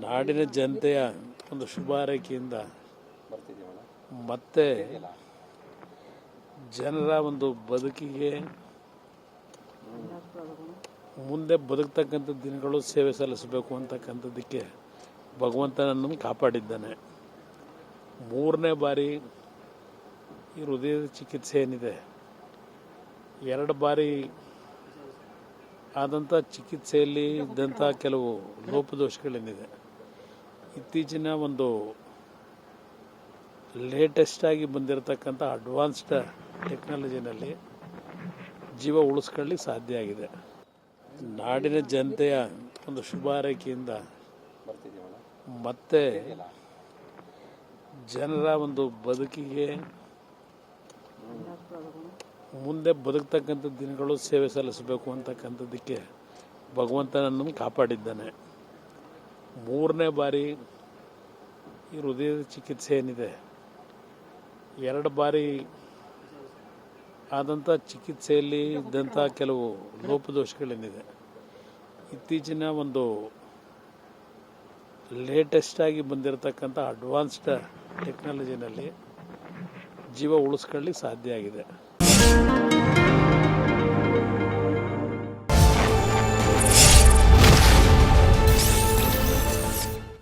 ನಾಡಿನ ಜನತೆಯ ಒಂದು ಶುಭ ಹಾರೈಕೆಯಿಂದ ಮತ್ತೆ ಜನರ ಒಂದು ಬದುಕಿಗೆ ಮುಂದೆ ಬದುಕ್ತಕ್ಕಂಥ ದಿನಗಳು ಸೇವೆ ಸಲ್ಲಿಸಬೇಕು ಅಂತಕ್ಕಂಥದ್ದಕ್ಕೆ ಭಗವಂತ ನನ್ನನ್ನು ಕಾಪಾಡಿದ್ದಾನೆ. ಮೂರನೇ ಬಾರಿ ಈ ಹೃದಯದ ಚಿಕಿತ್ಸೆ ಏನಿದೆ? ಎರಡು ಬಾರಿ ಆದಂಥ ಚಿಕಿತ್ಸೆಯಲ್ಲಿ ಇದ್ದಂಥ ಕೆಲವು ಲೋಪದೋಷಗಳೇನಿದೆ? ಇತ್ತೀಚಿನ ಒಂದು ಲೇಟೆಸ್ಟಾಗಿ ಬಂದಿರತಕ್ಕಂಥ ಅಡ್ವಾನ್ಸ್ಡ್ ಟೆಕ್ನಾಲಜಿನಲ್ಲಿ ಜೀವ ಉಳಿಸ್ಕೊಳ್ಳಿ ಸಾಧ್ಯ ಆಗಿದೆ. ನಾಡಿನ ಜನತೆಯ ಒಂದು ಶುಭ ಹಾರೈಕೆಯಿಂದ ಮತ್ತೆ ಜನರ ಒಂದು ಬದುಕಿಗೆ ಮುಂದೆ ಬದುಕ್ತಕ್ಕಂಥ ದಿನಗಳು ಸೇವೆ ಸಲ್ಲಿಸಬೇಕು ಅಂತಕ್ಕಂಥದ್ದಕ್ಕೆ ಭಗವಂತನನ್ನು ಕಾಪಾಡಿದ್ದಾನೆ. ಮೂರನೇ ಬಾರಿ ಈ ಹೃದಯದ ಚಿಕಿತ್ಸೆ ಏನಿದೆ? ಎರಡು ಬಾರಿ ಆದಂಥ ಚಿಕಿತ್ಸೆಯಲ್ಲಿ ಇದ್ದಂಥ ಕೆಲವು ಲೋಪದೋಷಗಳೇನಿದೆ? ಇತ್ತೀಚಿನ ಒಂದು ಲೇಟೆಸ್ಟಾಗಿ ಬಂದಿರತಕ್ಕಂಥ ಅಡ್ವಾನ್ಸ್ಡ್ ಟೆಕ್ನಾಲಜಿನಲ್ಲಿ ಜೀವ ಉಳಿಸ್ಕೊಳ್ಳಿ ಸಾಧ್ಯ ಆಗಿದೆ.